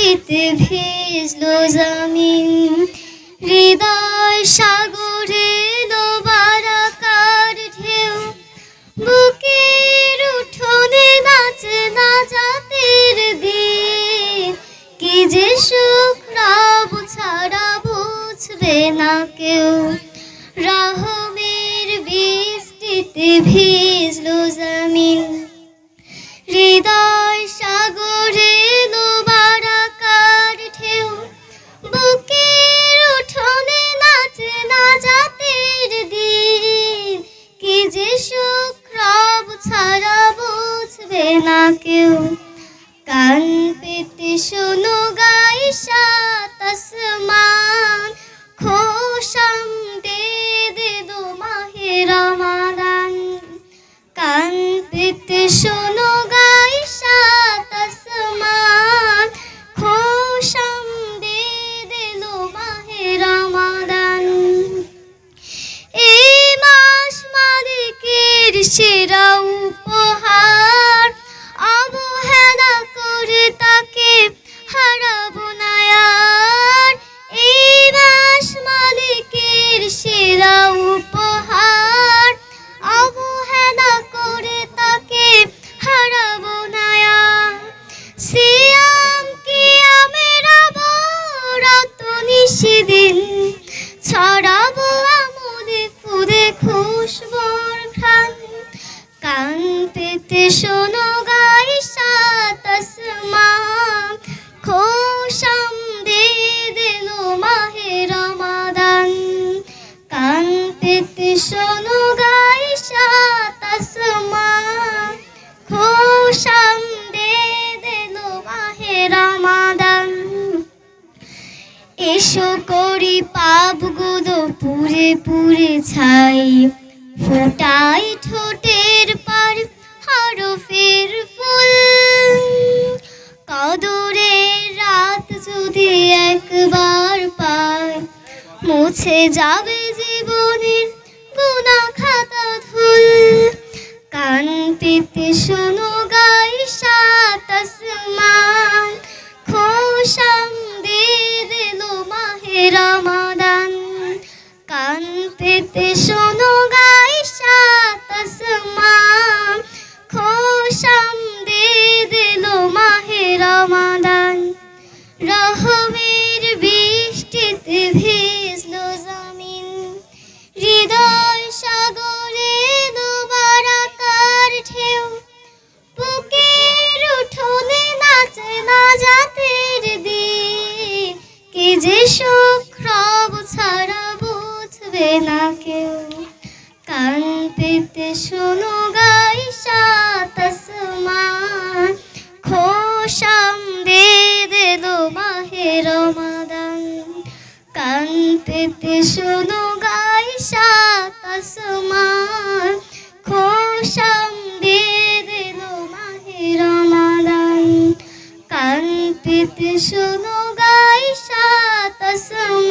বৃষ্টিতে ভিজলো জামিন, হৃদয় সাগরে বারাকার ঢেউ। বুকের উঠোনে নাচে না জাতের দিন। কি যে সুখ রব ছাড়া বুঝবে না কেউ। সুখ রব ছাড়া বুঝবে না কেউ। কান পেতে শোনো গাই সাত আসমান খোশাম দে দে দো মাহে রমাদান। কান পেতে শোনো সেরা উপহার। শোনো গাই সাত আসমান খোশাম দে দিল মাহে রমাদান। কান পেতে শোনো গাই সাত আসমান খোশাম দে দিল মাহে রমাদান। এসো করি পাপগুলো পুরে পুরে ছাই। ফোটাই ঠোঁটের মুছে যাবে জীবনের গুণা খাতা ধুল। কান পেতে শোনো গাই সাত আসমান। সুখ রব ছাড়া বুঝবে না কেউ। কান পেতে শোনো গাই সাত খোশাম দে দিল মাহে রমাদান। কান পেতে শোনো গাই সাত আসমান খোশাম দে দিল মাহে রমাদান। কান পেতে শোনো গাই সাত আসমান